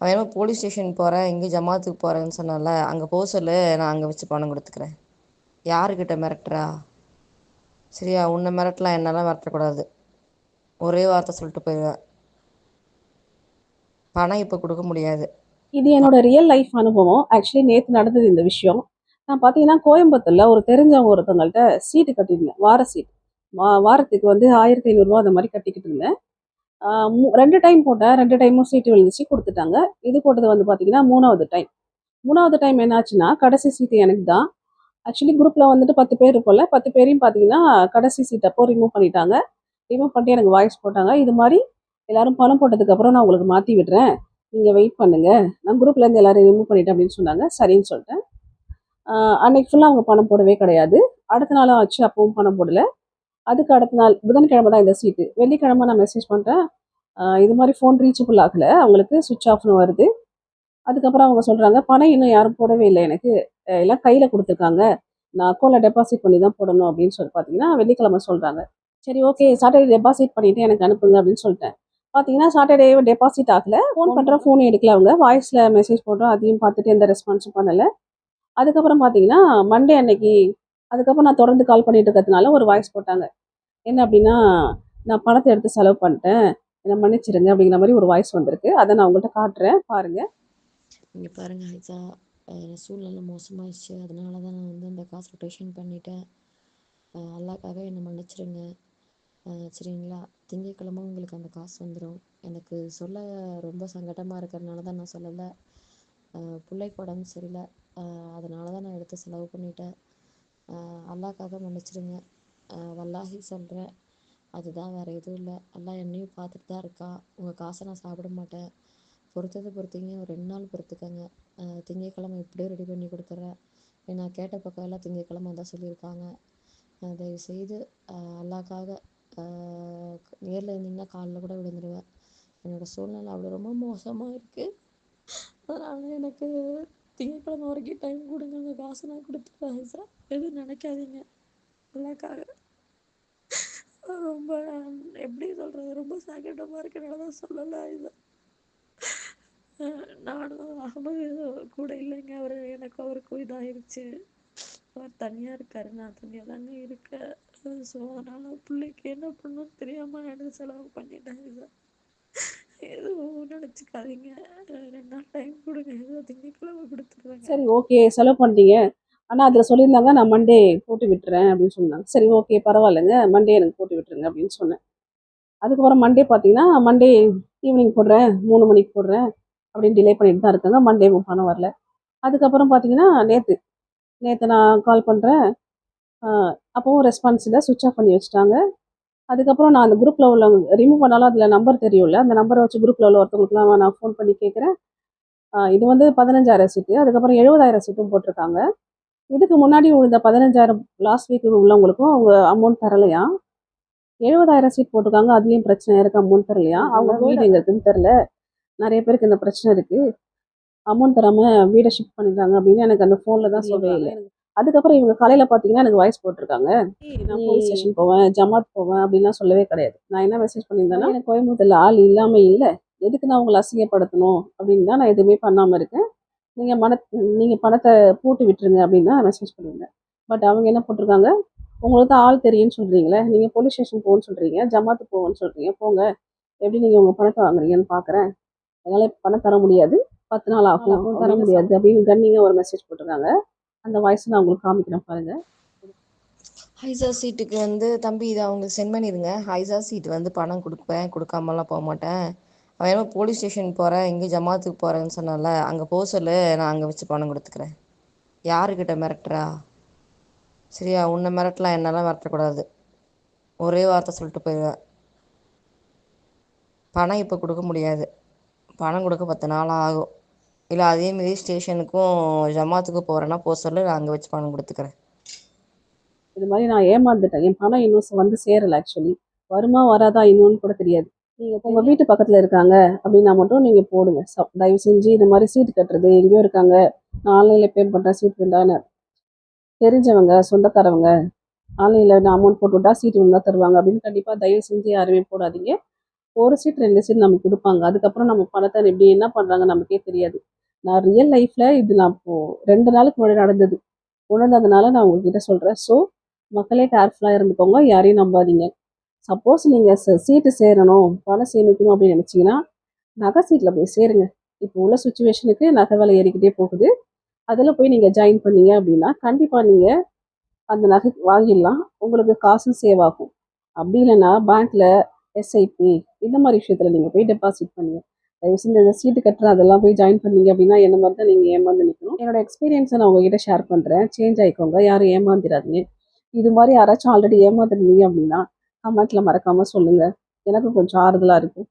அவன் என்னமோ police station போகிறேன் இங்கே ஜமாத்துக்கு போகிறேன்னு சொன்னால அங்கே போக சொல்லு நான் அங்கே வச்சு பணம் கொடுத்துக்கிறேன். யாருக்கிட்ட மிரட்டுறா? சரியா உன்னை மிரட்டலாம் என்னெல்லாம் மிரட்டக்கூடாது. ஒரே வார்த்தை சொல்லிட்டு போயிடுவேன். பணம் இப்போ கொடுக்க முடியாது. இது என்னோட ரியல் லைஃப் அனுபவம். ஆக்சுவலி நேற்று நடந்தது இந்த விஷயம். நான் பார்த்தீங்கன்னா கோயம்புத்தூரில் ஒரு தெரிஞ்சவங்க ஒருத்தவங்கள்ட்ட சீட்டு கட்டியிருந்தேன். வார சீட் வா வாரத்துக்கு வந்து ஆயிரத்தி ஐநூறுரூவா அந்த மாதிரி கட்டிக்கிட்டு இருந்தேன். ரெண்டு டைம் போட்டேன் ரெண்டு டைமும் சீட்டு விழுந்துச்சு கொடுத்துட்டாங்க. இது போட்டது வந்து பார்த்தீங்கன்னா மூணாவது டைம் மூணாவது டைம் என்னாச்சுன்னா கடைசி சீட்டு எனக்கு தான். ஆக்சுவலி குரூப்பில் வந்துட்டு பத்து பேர் இருப்போம்ல பத்து பேரையும் பார்த்தீங்கன்னா கடைசி சீட் அப்போ ரிமூவ் பண்ணிட்டாங்க. ரிமூவ் பண்ணிட்டு எனக்கு வாய்ஸ் போட்டாங்க. இது மாதிரி எல்லாரும் பணம் போட்டதுக்கப்புறம் நான் உங்களுக்கு மாற்றி விடுறேன் நீங்கள் வெயிட் பண்ணுங்கள் நான் குரூப்லேருந்து எல்லோரும் ரிமூவ் பண்ணிட்டேன் அப்படின்னு சொன்னாங்க. சரின்னு சொல்லிட்டேன். அன்னைக்கு ஃபுல்லாக அவங்க பணம் போடவே கிடையாது. அடுத்த நாளும் ஆச்சு அப்பவும் பணம் போடலை. அதுக்கு அடுத்த நாள் புதன்கிழமை தான் இந்த சீட்டு வெள்ளிக்கிழமை நான் மெசேஜ் பண்ணுறேன் இது மாதிரி ஃபோன் ரீச்சபிள் ஆகலை. அவங்களுக்கு சுவிட்ச் ஆஃப்னு வருது. அதுக்கப்புறம் அவங்க சொல்கிறாங்க பணம் இன்னும் யாரும் போடவே இல்லை எனக்கு. எல்லாம் கையில் கொடுத்துருக்காங்க. நான் அக்கௌண்ட்டில் டெபாசிட் பண்ணி தான் போடணும் அப்படின்னு சொல்லி பார்த்தீங்கன்னா வெள்ளிக்கிழமை சொல்கிறாங்க சரி ஓகே சாட்டர்டே டெபாசிட் பண்ணிவிட்டு எனக்கு அனுப்புங்க அப்படின்னு சொல்லிட்டேன். பார்த்தீங்கன்னா சாட்டர்டே டெபாசிட் ஆகலை. ஃபோன் பண்ணுற ஃபோன் எடுக்கல அவங்க. வாய்ஸில் மெசேஜ் போடுறோம். அதையும் பார்த்துட்டு எந்த ரெஸ்பான்ஸும் பண்ணலை. அதுக்கப்புறம் பார்த்தீங்கன்னா மண்டே அன்னைக்கு அதுக்கப்புறம் நான் தொடர்ந்து கால் பண்ணிட்டு இருக்கிறதுனால ஒரு வாய்ஸ் போட்டாங்க. என்ன அப்படின்னா நான் பணத்தை எடுத்து செலவு பண்ணிட்டேன். என்னை மன்னிச்சிடுங்க அப்படிங்கிற மாதிரி ஒரு வாய்ஸ் வந்திருக்கு. அதை நான் உங்கள்கிட்ட காட்டுறேன். பாருங்க. நீங்கள் பாருங்க ஹைசா சூழ்நிலை மோசமாயிடுச்சு. அதனால தான் நான் வந்து அந்த காசு ரொட்டேஷன் பண்ணிட்டேன். அல்லாக்காக என்னை மன்னிச்சிடுங்க சரிங்களா? திங்கக்கிழமை உங்களுக்கு அந்த காசு வந்துடும் எனக்கு சொல்ல ரொம்ப சங்கடமாக இருக்கிறதுனால தான் நான் சொல்லலை. பிள்ளைக்கு உடம்பு சரியில்லை. அதனால தான் நான் எடுத்து செலவு பண்ணிட்டேன். அல்லாக்காக மன்னிச்சிடுங்க வல்லாஹி சொல்கிறேன் அதுதான் வேறு எதுவும் இல்லை. எல்லாம் என்னையும் பார்த்துட்டு தான் இருக்கா. உங்கள் காசை நான் சாப்பிட மாட்டேன். பொறுத்தது பொறுத்தீங்க. ஒரு ரெண்டு நாள் பொறுத்துக்கங்க. திங்கக்கிழமை இப்படியே எப்படியோ ரெடி பண்ணி கொடுத்துட்றேன். நான் கேட்ட பக்கம் எல்லாம் திங்கக்கிழமை தான் சொல்லியிருக்காங்க. தயவுசெய்து தயவு செய்து அல்லாக்காக நேரில் இருந்தீங்கன்னா காலில் கூட விழுந்துருவேன். என்னோடய சூழ்நிலை அவ்வளோ ரொம்ப மோசமாக இருக்குது அதனால் எனக்கு திங்கக்கிழமை வரைக்கும் டைம் கொடுங்க. அந்த காசை நான் கொடுத்துட்றேன். சார் எதுவும் நினைக்காதீங்க. அல்லாக்காக ரொம்ப எப்படி சொல்கிறது ரொம்ப சங்கடமாக இருக்கிறனால தான் சொல்லலை இது. நானும் அகமது கூட இல்லைங்க. அவர் எனக்கு அவருக்கும் இதாயிருச்சு அவர் தனியாக இருக்காரு. நான் தனியாக தாங்க இருக்கேன். ஸோ அதனால் பிள்ளைக்கு என்ன பண்ணணும்னு தெரியாமல் நான் செலவு பண்ணிட்டேன் இதை. எதுவும் நினச்சிக்காதீங்க. ரெண்டு நாள் டைம் கொடுங்க. ஏதோ திங்கக்கிழமை கொடுத்துருவேன் சரி ஓகே செலவு பண்ணிட்டீங்க. ஆனால் அதில் சொல்லியிருந்தாங்க நான் மண்டே போட்டு விட்டுறேன் அப்படின்னு சொன்னாங்க. சரி ஓகே பரவாயில்லைங்க. மண்டே எனக்கு போட்டு விட்டுருங்க அப்படின்னு சொன்னேன். அதுக்கப்புறம் மண்டே பார்த்தீங்கன்னா மண்டே ஈவினிங் போடுறேன் மூணு மணிக்கு போடுறேன் அப்படின்னு டிலே பண்ணிட்டு தான் இருக்காங்க. மண்டே பணம் வரல. அதுக்கப்புறம் பார்த்தீங்கன்னா நேற்று நேற்று நான் கால் பண்ணுறேன் அப்போவும் ரெஸ்பான்ஸ் இல்லை சுவிட்ச் ஆஃப் பண்ணி வச்சுட்டாங்க. அதுக்கப்புறம் நான் அந்த குரூப்பில் உள்ளவங்க ரிமூவ் பண்ணாலும் அதில் நம்பர் தெரியும்ல. அந்த நம்பரை வச்சு குரூப்பில் உள்ள ஒருத்தவங்களுக்குலாம் நான் ஃபோன் பண்ணி கேட்குறேன் இது வந்து பதினஞ்சாயிரம் சீட்டு அதுக்கப்புறம் எழுபதாயிரம் சீட்டும் போட்டிருக்காங்க. இதுக்கு முன்னாடி விழுந்த பதினஞ்சாயிரம் லாஸ்ட் வீக் உள்ளவங்களுக்கும் அவங்க அமௌண்ட் தரலையா? எழுபதாயிரம் சீட் போட்டிருக்காங்க அதுலேயும் பிரச்சனை இருக்கு அமௌண்ட் தரலையா? அவங்க வீடு எங்க இருக்குன்னு தெரில நிறைய பேருக்கு இந்த பிரச்சனை இருக்கு. அமௌண்ட் தராம வீடை ஷிஃப்ட் பண்ணிருக்காங்க அப்படின்னு எனக்கு அந்த ஃபோனில் தான் சொல்லவே இல்லை. அதுக்கப்புறம் இவங்க காலையில பார்த்தீங்கன்னா எனக்கு வாய்ஸ் போட்டிருக்காங்க. நான் போலீஸ் ஸ்டேஷன் போவேன் ஜமாத் போவேன் அப்படின்லாம் சொல்லவே கிடையாது. நான் என்ன மெசேஜ் பண்ணியிருந்தேன்னா எனக்கு கோயம்புத்தூர்ல ஆள் இல்லாமல் இல்லை. எதுக்கு நான் உங்களை அசிங்கப்படுத்தணும்? அப்படின்னு தான் நான் எதுவுமே பண்ணாமல் இருக்கேன். நீங்கள் மன நீங்கள் பணத்தை போட்டு விட்டுருங்க அப்படின்னு தான் மெசேஜ் பண்ணியிருந்தேன் பட் அவங்க என்ன போட்டிருக்காங்க? உங்களுக்கு தான் ஆள் தெரியும்னு சொல்கிறீங்களே நீங்கள் போலீஸ் ஸ்டேஷன் போகணும்னு சொல்கிறீங்க ஜமாத்து போகணும்னு சொல்கிறீங்க போங்க. எப்படி நீங்கள் உங்கள் பணத்தை வாங்குறீங்கன்னு பார்க்குறேன் என்னால் பணம் தர முடியாது. பத்து நாள் ஆகும். தர முடியாது. அப்படின்னு கன்னிங்க ஒரு மெசேஜ் போட்டிருக்காங்க. அந்த வாய்ஸ் நான் உங்களுக்கு காமிக்கிறேன் பாருங்க. ஹைசா சீட்டுக்கு வந்து தம்பி இதை அவங்களுக்கு சென்ட் பண்ணிடுங்க ஹைசா சீட் வந்து பணம் கொடுப்பேன். கொடுக்காமலாம் போக மாட்டேன். அவன் என்னமோ போலீஸ் ஸ்டேஷன் போகிறேன் எங்கேயும் ஜமாத்துக்கு போகிறேன்னு சொன்னால அங்கே போக சொல்லு நான் அங்கே வச்சு பணம் கொடுத்துக்கிறேன். யாருக்கிட்ட மிரட்டுறா? சரியா உன்னை மிரட்டலாம் என்னெல்லாம் மிரட்டக்கூடாது. ஒரே வார்த்தை சொல்லிட்டு போயிடுவேன். பணம் இப்போ கொடுக்க முடியாது. பணம் கொடுக்க பத்து நாள் ஆகும். இல்லை அதேமாரி ஸ்டேஷனுக்கும் ஜமாத்துக்கும் போகிறேன்னா போக சொல்லு நான் அங்கே வச்சு பணம் கொடுத்துக்கிறேன். இது மாதிரி நான் ஏமாந்துட்டேன். என் பணம் இன்னும் வந்து சேரலை ஆக்சுவலி வருமா வராதா இன்னொன்னு கூட தெரியாது. நீங்கள் உங்கள் வீட்டு பக்கத்தில் இருக்காங்க அப்படின்னா மட்டும் நீங்கள் போடுங்க. சப் தயவு செஞ்சு இந்த மாதிரி சீட்டு கட்டுறது எங்கேயோ இருக்காங்க நான் ஆன்லைனில் பே பண்ணுறேன் சீட் வேண்டான்னு. தெரிஞ்சவங்க சொந்தக்காரவங்க ஆன்லைனில் நான் அமௌண்ட் போட்டு விட்டா சீட்டு வேணா தருவாங்க. அப்படின்னு கண்டிப்பாக தயவு செஞ்சு யாருமே போடாதீங்க. ஒரு சீட் ரெண்டு சீட் நமக்கு கொடுப்பாங்க. அதுக்கப்புறம் நம்ம பணத்தை எப்படி என்ன பண்ணுறாங்க நமக்கே தெரியாது. நான் ரியல் லைஃப்பில் இது நான் இப்போது ரெண்டு நாளுக்கு முன்னாடி நடந்தது. உணர்ந்ததுனால நான் உங்ககிட்ட சொல்கிறேன் ஸோ மக்களே கேர்ஃபுல்லாக இருந்துக்கோங்க. யாரையும் நம்பாதீங்க. சப்போஸ் நீங்கள் சீட்டு சேரணும் பணம் சேமிக்கணும் அப்படின்னு நினச்சிங்கன்னா நகை சீட்டில் போய் சேருங்க. இப்போ உள்ள சுச்சுவேஷனுக்கு நகை விலை ஏறிக்கிட்டே போகுது. அதில் போய் நீங்கள் ஜாயின் பண்ணீங்க அப்படின்னா கண்டிப்பாக நீங்கள் அந்த நகை வாங்கிடலாம். உங்களுக்கு காசும் சேவ் ஆகும். அப்படி இல்லைன்னா பேங்க்கில் எஸ்ஐபி இந்த மாதிரி விஷயத்தில் நீங்கள் போய் டெபாசிட் பண்ணுங்க. தயவு செஞ்சு இந்த சீட்டு கட்டுற அதெல்லாம் போய் ஜாயின் பண்ணீங்க அப்படின்னா என்ன மாதிரி தான் நீங்கள் ஏமாந்து நிற்கணும் என்னோட எக்ஸ்பீரியன்ஸை நான் உங்ககிட்ட ஷேர் பண்ணுறேன் சேஞ்ச் ஆயிக்கோங்க. யாரும் ஏமாந்துடாதீங்க இது மாதிரி யாராச்சும் ஆல்ரெடி ஏமாந்துருந்தீங்க அப்படின்னா கமெண்ட்டில் மறக்காமல் சொல்லுங்கள் எனக்கு கொஞ்சம் ஆறுதலாக இருக்கும்.